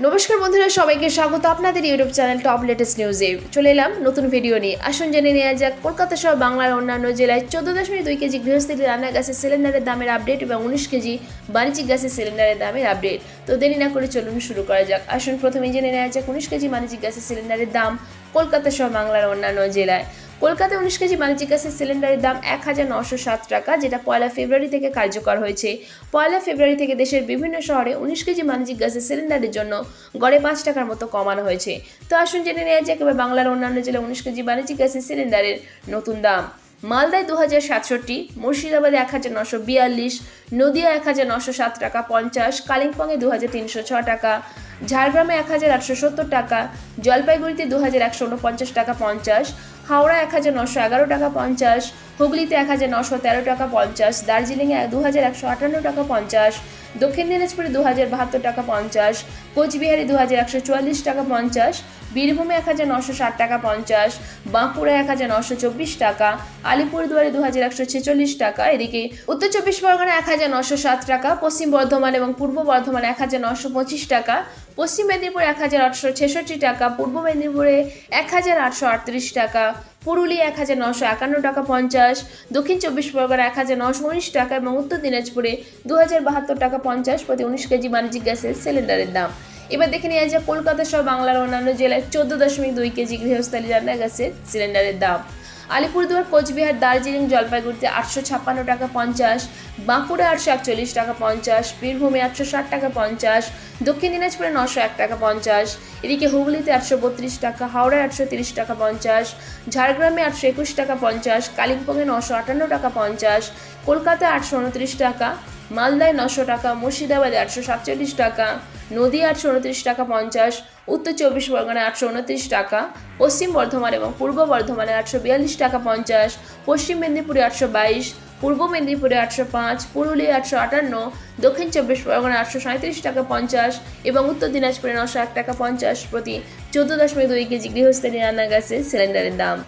নমস্কার বন্ধুরা, সবাইকে স্বাগত আপনাদের ইউটিউব চ্যানেল টপ লেটেস্ট নিউজে। চলে এলাম নতুন ভিডিও নিয়ে। আসুন জেনে নেওয়া যাক, কলকাতা সহ বাংলার অন্যান্য জেলায় চোদ্দ দশমিক দুই কেজি গৃহস্থলী রান্না গ্যাসের সিলিন্ডারের দামের আপডেট এবং উনিশ কেজি বাণিজ্যিক গ্যাসের সিলিন্ডারের দামের আপডেট। তো দেরি না করে চলুন শুরু করা যাক। আসুন প্রথমে জেনে নেওয়া যাক, উনিশ কেজি বাণিজ্যিক গ্যাসের সিলিন্ডারের দাম কলকাতা সহ বাংলার অন্যান্য জেলায়। কলকাতায় উনিশ কেজি বাণিজ্যিক গ্যাসের সিলিন্ডারের দাম এক হাজার নশো সাত টাকা, যেটা পয়লা ফেব্রুয়ারি থেকে কার্যকর হয়েছে। পয়লা ফেব্রুয়ারি থেকে দেশের বিভিন্ন শহরে উনিশ কেজি বাণিজ্যিক গ্যাসের সিলিন্ডারের জন্য গড়ে পাঁচ টাকার মতো কমানো হয়েছে। তো আসুন জেনে নেওয়া যাক এবার বাংলার অন্যান্য জেলায় উনিশ কেজি বাণিজ্যিক গ্যাসের সিলিন্ডারের নতুন দাম। মালদায় দু হাজার সাতষট্টি, মুর্শিদাবাদে এক হাজার নশো বিয়াল্লিশ নদিয়া এক হাজার নশো সাত টাকা পঞ্চাশ, কালিম্পংয়ে দু হাজার তিনশো ছ টাকা, ঝাড়গ্রামে এক হাজার আটশো সত্তর টাকা, জলপাইগুড়িতে দু হাজার একশো উনপঞ্চাশ টাকা পঞ্চাশ হাওড়া এক হাজার নশো এগারো টাকা পঞ্চাশ হুগলিতে এক হাজার নশো তেরো টাকা পঞ্চাশ, দার্জিলিংয়ে দু হাজার একশো আটান্ন টাকা পঞ্চাশ, দক্ষিণ দিনাজপুরে দু হাজার বাহাত্তর টাকা পঞ্চাশ, কোচবিহারে দু হাজার একশো চুয়াল্লিশ টাকা পঞ্চাশ, বীরভূমে এক হাজার নশো ষাট টাকা পঞ্চাশ বাঁকুড়া এক হাজার নশো চব্বিশ টাকা, আলিপুরদুয়ারে দু হাজার একশো ছেচল্লিশ টাকা। এদিকে উত্তর চব্বিশ পরগনা এক হাজার নশো সাত টাকা, পশ্চিম বর্ধমান এবং পূর্ব বর্ধমান এক হাজার নশো পঁচিশ টাকা, পশ্চিম মেদিনীপুর এক হাজার আটশো ছেষট্টি টাকা, পূর্ব মেদিনীপুরে এক হাজার আটশো আটত্রিশ টাকা। পুরুলিয়া এক হাজার নশো একান্ন টাকা পঞ্চাশ, দক্ষিণ চব্বিশ পরগনা এক হাজার নশো উনিশ টাকা এবং উত্তর দিনাজপুরে দু হাজার বাহাত্তর টাকা পঞ্চাশ প্রতি উনিশ কেজি বাণিজ্যিক গ্যাসের সিলিন্ডারের দাম। এবার দেখে নিয়ে যায় কলকাতা সহ বাংলার অন্যান্য জেলায় চোদ্দ দশমিক দুই কেজি গৃহস্থালী রান্না গ্যাসের সিলিন্ডারের দাম। আলিপুরদুয়ার, কোচবিহার, দার্জিলিং, জলপাইগুড়িতে আটশো ছাপ্পান্ন টাকা পঞ্চাশ, বাঁকুড়া আটশো একচল্লিশ টাকা পঞ্চাশ, বীরভূমে আটশো ষাট টাকা পঞ্চাশ, দক্ষিণ দিনাজপুরে নশো এক টাকা পঞ্চাশ, এদিকে হুগলিতে আটশো বত্রিশ টাকা, হাওড়ায় আটশো তিরিশ টাকা পঞ্চাশ, ঝাড়গ্রামে আটশো একুশ টাকা পঞ্চাশ, কালিম্পংয়ে নশো আটান্ন টাকা পঞ্চাশ, কলকাতায় আটশো উনত্রিশ টাকা মালদায় নশো টাকা, মুর্শিদাবাদে আটশো সাতচল্লিশ টাকা নদী আটশো উনত্রিশ টাকা পঞ্চাশ, উত্তর চব্বিশ পরগনায় আটশো উনত্রিশ টাকা, পশ্চিম বর্ধমান এবং পূর্ব বর্ধমানে আটশো বিয়াল্লিশ টাকা পঞ্চাশ, পশ্চিম মেদিনীপুরে আটশো বাইশ, পূর্ব মেদিনীপুরে আটশো পাঁচ পুরুলিয়া আটশো আটান্ন, দক্ষিণ চব্বিশ পরগনা আটশো সাঁত্রিশ টাকা পঞ্চাশ এবং উত্তর দিনাজপুরে নশো এক টাকা পঞ্চাশ প্রতি চোদ্দ দশমিক দুই কেজি গৃহস্থলী রান্না গ্যাসের সিলিন্ডারের দাম।